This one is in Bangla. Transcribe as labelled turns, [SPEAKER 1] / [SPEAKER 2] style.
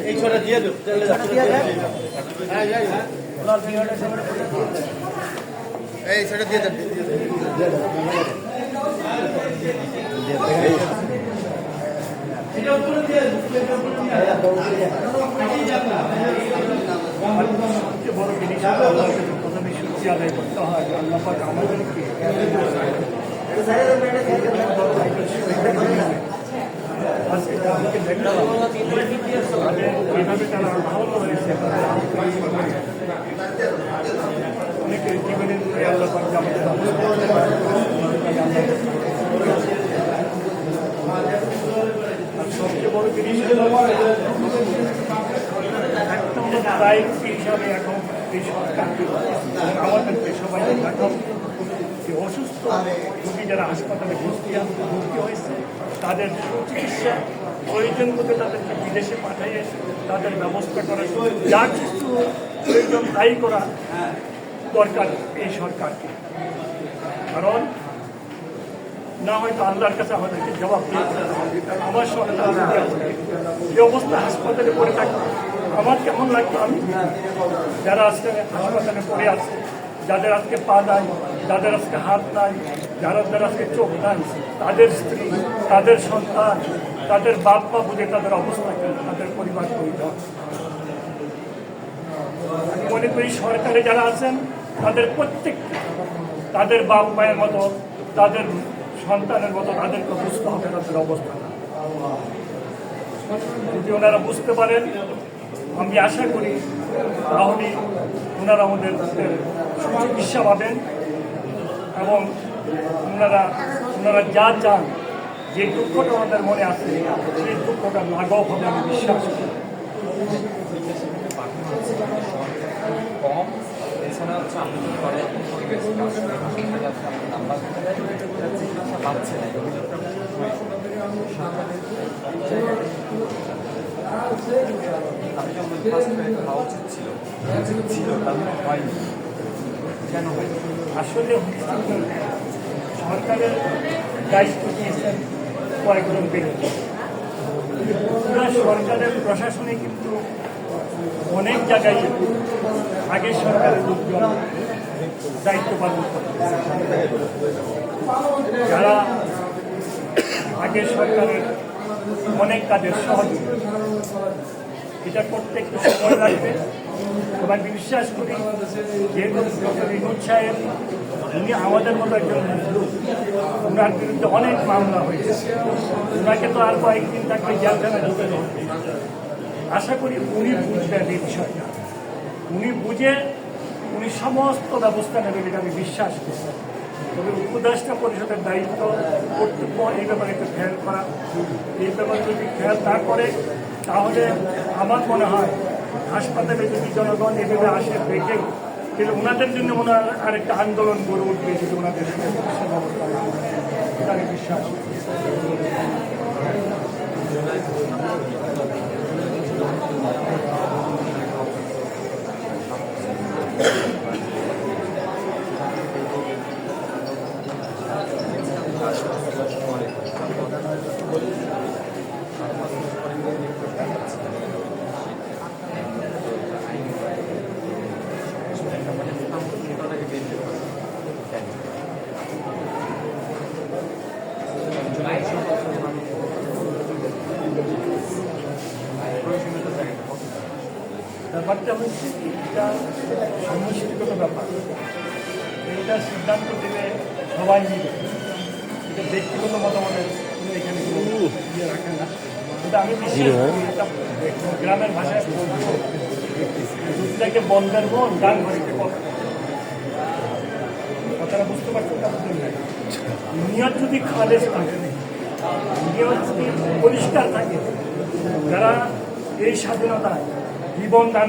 [SPEAKER 1] এই ছটা দিয়ে দেব এই সেটা দিয়ে দেন
[SPEAKER 2] সবচেয়ে বড় জিনিস হলো আল্লাহর কাছে প্রথমে শুক্রিয়া আদায় করতে হয় আল্লাহ পাক আমাদেরকে সবচেয়ে বড় জিনিস হলো হিসাবে এখন এই সরকারকে এবং আমাদেরকে সবাই অসুস্থ রোগী যারা হাসপাতালে ভর্তি ভর্তি হয়েছে তাদের চিকিৎসা প্রয়োজন মতো তাদেরকে বিদেশে পাঠিয়ে তাদের ব্যবস্থা করা যা কিছু প্রয়োজন তাই করা দরকার এই সরকারকে কারণ না হয়তো আল্লাহর কাছে আমাদেরকে জবাব দিয়ে করতে হবে কারণ আমার আজকে এই অবস্থা হাসপাতালে পড়ে থাকতো আমার কেমন লাগতো আমি? যারা আজকে হাসপাতালে পড়ে আছে, যাদের আজকে পা নাই, যাদের আজকে হাত নাই যাদের আজকে চোখ নাই, তাদের স্ত্রী, তাদের সন্তান, তাদের বাপ মা বুঝে তাদের অবস্থা তাদের পরিবার পরিবার আমি মনে করি সরকারে যারা আছেন, তাদের প্রত্যেক তাদের বাপ মায়ের মতো, তাদের সন্তানের মতো তাদেরকে বুঝতে হবে তাদের অবস্থা। যদি ওনারা বুঝতে পারেন আমি আশা করি তাহলে ওনারা আমাদের চিকিৎসা পাবেন এবং ওনারা ওনারা যা চান, যে দুঃখটা আমাদের মনে আছে, সেই দুঃখটা লাঘব হবে আমি বিশ্বাস করি।
[SPEAKER 3] কম পাচ্ছে না যখন ফার্স্ট খাওয়া উচিত ছিল। ছিল হয়নি। কেন হয়নি?
[SPEAKER 2] আসলে সরকারের দায়িত্ব দিয়েছেন কয়েকজন পুরো সরকারের প্রশাসনে কিন্তু অনেক জায়গায় আগের সরকারের লোকজন দায়িত্ব পালন করতেছে। যারা আগের সরকারের অনেক কাজের সহযোগী। এটা করতে একটু সময় লাগবে। এবং আমি বিশ্বাস করি, যেহেতু বিনোদ সাহেব, উনি আমাদের মতো একজন ওনার বিরুদ্ধে অনেক মামলা হয়েছে। ওনাকে তো আর কয়েকদিন থাকলে জেলখানা ঢুকে। আশা করি উনি বুঝবেন এই বিষয়টা। উনি বুঝে উনি সমস্ত ব্যবস্থা নেবেন এটা আমি বিশ্বাস করি। তবে উপদেষ্টা পরিষদের দায়িত্ব, কর্তব্য, এই ব্যাপারে একটু খেয়াল করা। এই ব্যাপারে যদি খেয়াল না করে তাহলে আমার মনে হয় হাসপাতালে যদি জনগণ এভাবে আসে, দেখে তাহলে ওনাদের জন্য ওনার আরেকটা আন্দোলন গড়ে উঠবে যদি ওনাদের আমি বিশ্বাস। ব্যাপারটা হচ্ছে এটা সমষ্টিগত ব্যাপার। এটা সিদ্ধান্ত দেবে সবাই মিলে। এটা ব্যক্তিগত মতামতের এখানে ইয়ে রাখে না। কিন্তু আমি বিশ্বাস গ্রামের ভাষায় বলব দুধটাকে বন্ধের মন গান ঘড়িতে কথা কথাটা বুঝতে না নিয়ত যদি খালেজ থাকে নিয়ত যদি পরিষ্কার থাকে যারা এই স্বাধীনতায় জীবন দান